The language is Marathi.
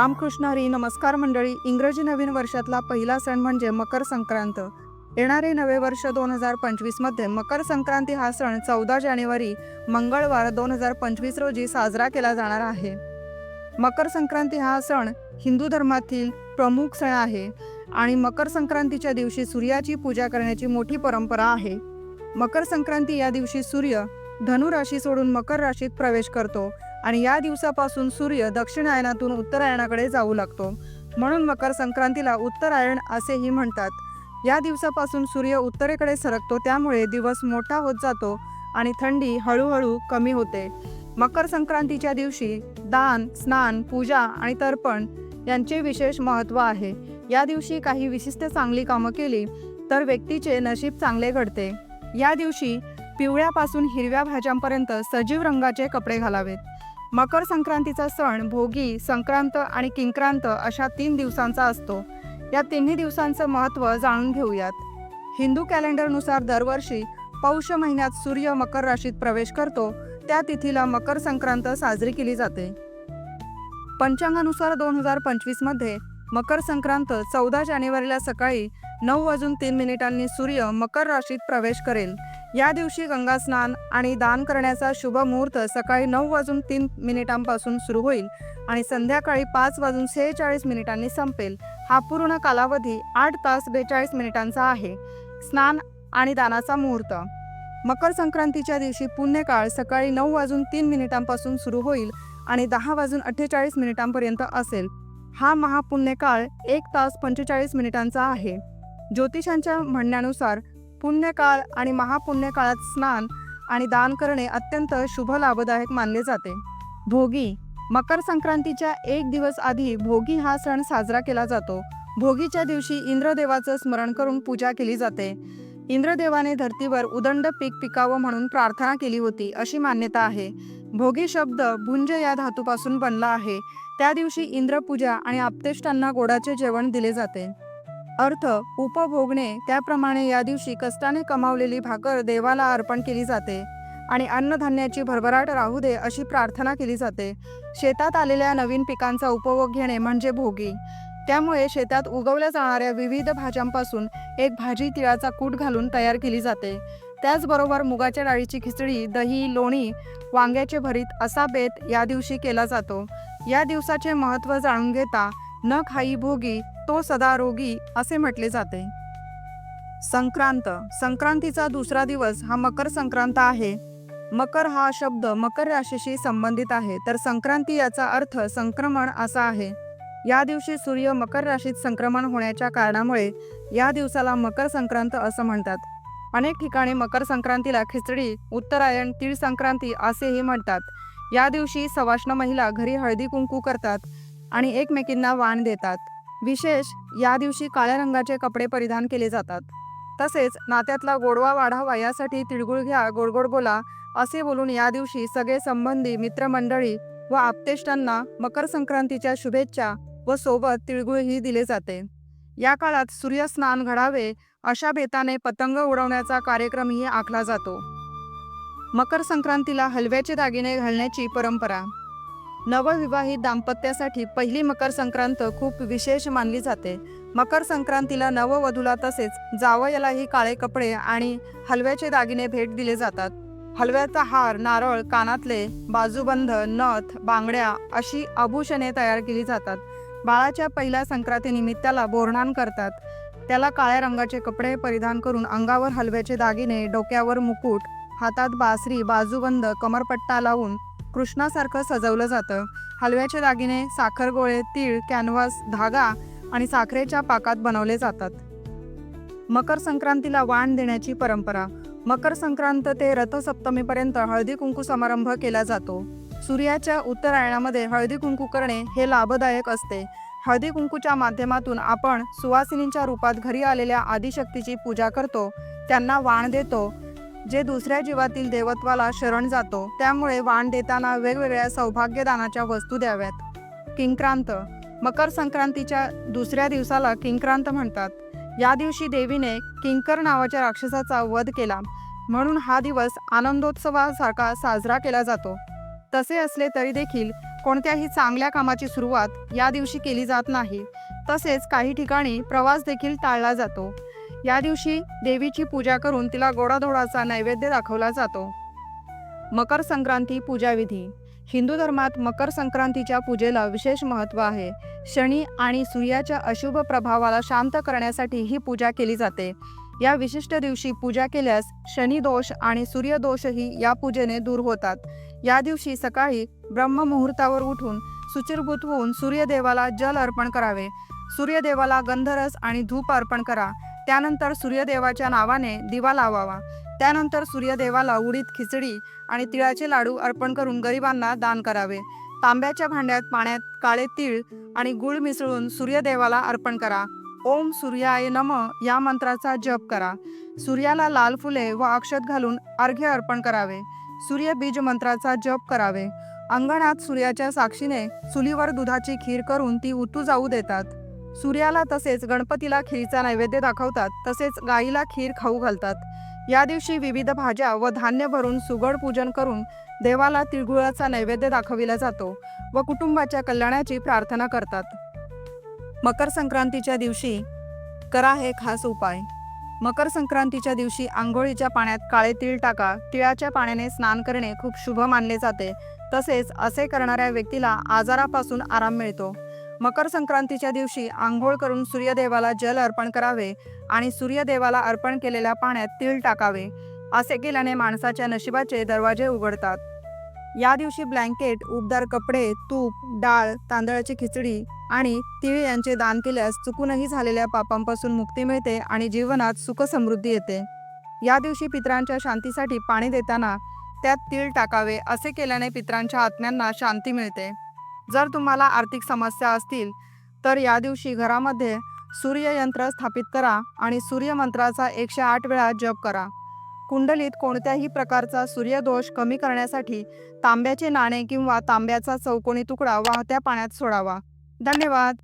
रामकृष्ण हरी नमस्कार मंडळी. इंग्रजी नवीन वर्षातला पहिला सण म्हणजे मकर संक्रांत. येणारे नवे वर्ष दोन हजार पंचवीसमध्ये मकर संक्रांती हा सण चौदा जानेवारी मंगळवार दोन हजार पंचवीस रोजी साजरा केला जाणार आहे. मकर संक्रांती हा सण हिंदू धर्मातील प्रमुख सण आहे आणि मकर संक्रांतीच्या दिवशी सूर्याची पूजा करण्याची मोठी परंपरा आहे. मकर संक्रांती या दिवशी सूर्य धनु राशी सोडून मकर राशीत प्रवेश करतो. आणि या दिवसापासून सूर्य दक्षिणायनातून उत्तरायणाकडे जाऊ लागतो. म्हणून मकर संक्रांतीला उत्तरायण असेही म्हणतात. या दिवसापासून सूर्य उत्तरेकडे सरकतो त्यामुळे दिवस मोठा होत जातो आणि थंडी हळूहळू कमी होते. मकर संक्रांतीच्या दिवशी दान स्नान पूजा आणि तर्पण यांचे विशेष महत्त्व आहे. या दिवशी काही विशिष्ट चांगली कामं केली तर व्यक्तीचे नशीब चांगले घडते. या दिवशी पिवळ्यापासून हिरव्या भाज्यांपर्यंत सजीव रंगाचे कपडे घालावेत. मकर संक्रांतीचा सण भोगी संक्रांत आणि किंक्रांत अशा तीन दिवसांचा असतो. या तिन्ही दिवसांचं महत्त्व जाणून घेऊयात. हिंदू कॅलेंडरनुसार दरवर्षी पौष महिन्यात सूर्य मकर राशीत प्रवेश करतो. त्या तिथीला मकर संक्रांत साजरी केली जाते. पंचांगानुसार दोन हजार पंचवीसमध्ये मकर संक्रांत चौदा जानेवारीला सकाळी नऊ वाजून तीन मिनिटांनी सूर्य मकर राशीत प्रवेश करेल. या दिवशी गंगा स्नान आणि दान करण्याचा शुभ मुहूर्त सकाळी नऊ वाजून तीन मिनिटांपासून सुरू होईल आणि संध्याकाळी पाच वाजून सेहेचाळीस मिनिटांनी संपेल. हा पूर्ण कालावधी आठ तास बेचाळीस मिनिटांचा आहे. स्नान आणि दानाचा मुहूर्त. मकर संक्रांतीच्या दिवशी पुण्यकाळ सकाळी नऊ वाजून तीन मिनिटांपासून सुरू होईल आणि दहा वाजून अठ्ठेचाळीस मिनिटांपर्यंत असेल. हा महापुण्यकाळ एक तास पंचेचाळीस मिनिटांचा आहे. ज्योतिषांच्या म्हणण्यानुसार पुण्यकाळ आणि महापुण्यकाळात स्नान आणि दान करणे अत्यंत शुभ लाभदायक मानले जाते. भोगी मकर संक्रांतीच्या एक दिवस आधी भोगी हा सण साजरा केला जातो. भोगीच्या दिवशी इंद्रदेवाचं स्मरण करून पूजा केली जाते. इंद्रदेवाने धर्तीवर उदंड पीक पिकावं म्हणून प्रार्थना केली होती अशी मान्यता आहे. भोगी शब्द भुंज या धातूपासून बनला आहे. त्या दिवशी इंद्रपूजा आणि आपतेष्टांना गोडाचे जेवण दिले जाते. अर्थ उपभोगणे त्याप्रमाणे या दिवशी कष्टाने कमावलेली भाकर देवाला अर्पण केली जाते आणि अन्नधान्याची भरभराट राहू दे अशी प्रार्थना केली जाते. शेतात आलेल्या नवीन पिकांचा उपभोग घेणे म्हणजे भोगी. त्यामुळे शेतात उगवल्या जाणाऱ्या विविध भाज्यांपासून एक भाजी तिळाचा कूट घालून तयार केली जाते. त्याचबरोबर मुगाच्या डाळीची खिचडी दही लोणी वांग्याचे भरीत असा बेत या दिवशी केला जातो. या दिवसाचे महत्त्व जाणून घेता न खाई भोगी तो सदा रोगी असे म्हटले जाते. संक्रांत. संक्रांतीचा दुसरा दिवस हा मकर संक्रांत आहे. मकर हा शब्द मकर राशीशी संबंधित आहे तर संक्रांती याचा अर्थ संक्रमण असा आहे. या दिवशी सूर्य मकर राशीत संक्रमण होण्याच्या कारणामुळे या दिवसाला मकर संक्रांत असं म्हणतात. अनेक ठिकाणी मकर संक्रांतीला खिचडी उत्तरायण तीळ संक्रांती असेही म्हणतात. या दिवशी सवाष्ण महिला घरी हळदी कुंकू करतात आणि एकमेकींना वाण देतात. विशेष या दिवशी काळ्या रंगाचे कपडे परिधान केले जातात. तसेच नात्यातला गोडवा वाढावा यासाठी तिळगुळ घ्या गोडगोड बोला असे बोलून या दिवशी सगळे संबंधी मित्रमंडळी व आप्तेष्टांना मकर संक्रांतीच्या शुभेच्छा व सोबत तिळगुळही दिले जाते. या काळात सूर्यस्नान घडावे अशा बेताने पतंग उडवण्याचा कार्यक्रमही आखला जातो. मकर संक्रांतीला हलव्याचे दागिने घालण्याची परंपरा नवविवाहित दाम्पत्यासाठी पहिली मकर संक्रांत खूप विशेष मानली जाते. मकर संक्रांतीला नववधूला तसेच जावयालाही काळे कपडे आणि हलव्याचे दागिने भेट दिले जातात. हलव्याचा हार नारळ कानातले बाजूबंध नथ बांगड्या अशी आभूषणे तयार केली जातात. बाळाच्या पहिल्या संक्रांतीनिमित्ताला बोरणान करतात. त्याला काळ्या रंगाचे कपडे परिधान करून अंगावर हलव्याचे दागिने डोक्यावर मुकुट हातात बासरी बाजूबंद कमरपट्टा लावून कृष्णासारखं सजवलं जातं. हलव्याचे दागिने साखर गोळे तीळ कॅनव्हास धागा आणि साखरेच्या पाकात बनवले जातात. मकर संक्रांतीला वाण देण्याची परंपरा. मकर संक्रांत ते रथसप्तमीपर्यंत हळदी कुंकू समारंभ केला जातो. सूर्याच्या उत्तरायणामध्ये हळदी कुंकू करणे हे लाभदायक असते. हळदी कुंकूच्या माध्यमातून आपण सुवासिनींच्या रूपात घरी आलेल्या आदिशक्तीची पूजा करतो. त्यांना वाण देतो. जे दुसऱ्या जीवातील देवत्वाला शरण जातो त्यामुळे वाण देताना वेगवेगळ्या सौभाग्यदानाच्या वस्तू द्याव्यात. किंक्रांत. मकर संक्रांतीच्या दुसऱ्या दिवसाला किंक्रांत म्हणतात. या दिवशी देवीने किंकर नावाच्या राक्षसाचा वध केला म्हणून हा दिवस आनंदोत्सवासारखा साजरा केला जातो. तसे असले तरी देखील कोणत्याही चांगल्या कामाची सुरुवात या दिवशी केली जात नाही. तसेच काही ठिकाणी प्रवास देखील टाळला जातो. या दिवशी देवीची पूजा करून तिला गोडाधोडाचा नैवेद्य दाखवला जातो. मकर संक्रांती पूजाविधी हिंदू धर्मात मकर संक्रांतीच्या पूजेला विशेष महत्त्व आहे. शनी आणि सूर्याच्या अशुभ प्रभावाला शांत करण्यासाठी ही पूजा केली जाते. या विशिष्ट दिवशी पूजा केल्यास शनी दोष आणि सूर्यदोषही या पूजेने दूर होतात. या दिवशी सकाळी ब्रह्ममुहूर्तावर उठून सुचिरभूत होऊन सूर्यदेवाला जल अर्पण करावे. सूर्यदेवाला गंधरस आणि धूप अर्पण करा. त्यानंतर सूर्यदेवाच्या नावाने दिवा लावावा. त्यानंतर सूर्यदेवाला उडीद खिचडी आणि तिळाचे लाडू अर्पण करून गरिबांना दान करावे. तांब्याच्या भांड्यात पाण्यात काळे तीळ आणि गुळ मिसळून सूर्यदेवाला अर्पण करा. ओम सूर्याय नम या मंत्राचा जप करा. सूर्याला लाल फुले व अक्षत घालून अर्घ्य अर्पण करावे. सूर्य बीज मंत्राचा जप करावे. अंगणात सूर्याच्या साक्षीने चुलीवर दुधाची खीर करून ती उतू जाऊ देतात. सूर्याला तसेच गणपतीला खीरचा नैवेद्य दाखवतात तसेच गाईला खीर खाऊ घालतात. या दिवशी विविध भाज्या व धान्य भरून सुगड पूजन करून देवाला तिळगुळाचा नैवेद्य दाखविला जातो व कुटुंबाच्या कल्याणाची प्रार्थना करतात. मकर संक्रांतीच्या दिवशी करा हे खास उपाय. मकर संक्रांतीच्या दिवशी आंघोळीच्या पाण्यात काळे तिळ टाका. तिळाच्या पाण्याने स्नान करणे खूप शुभ मानले जाते. तसेच असे करणाऱ्या व्यक्तीला आजारापासून आराम मिळतो. मकर संक्रांतीच्या दिवशी आंघोळ करून सूर्यदेवाला जल अर्पण करावे आणि सूर्यदेवाला अर्पण केलेल्या पाण्यात तीळ टाकावे असे केल्याने माणसाच्या नशिबाचे दरवाजे उघडतात. या दिवशी ब्लँकेट उबदार कपडे तूप डाळ तांदळाची खिचडी आणि तीळ यांचे दान केल्यास चुकूनही झालेल्या पापांपासून मुक्ती मिळते आणि जीवनात सुख समृद्धी येते. या दिवशी पितरांच्या शांतीसाठी पाणी देताना त्यात तीळ टाकावे असे केल्याने पितरांच्या आत्म्यांना शांती मिळते. जर तुम्हाला आर्थिक समस्या असतील तर या दिवशी घरामध्ये सूर्ययंत्र स्थापित करा आणि सूर्यमंत्राचा एकशे आठ वेळा जप करा. कुंडलीत कोणत्याही प्रकारचा सूर्यदोष कमी करण्यासाठी तांब्याचे नाणे किंवा तांब्याचा चौकोनी तुकडा वाहत्या पाण्यात सोडावा. धन्यवाद!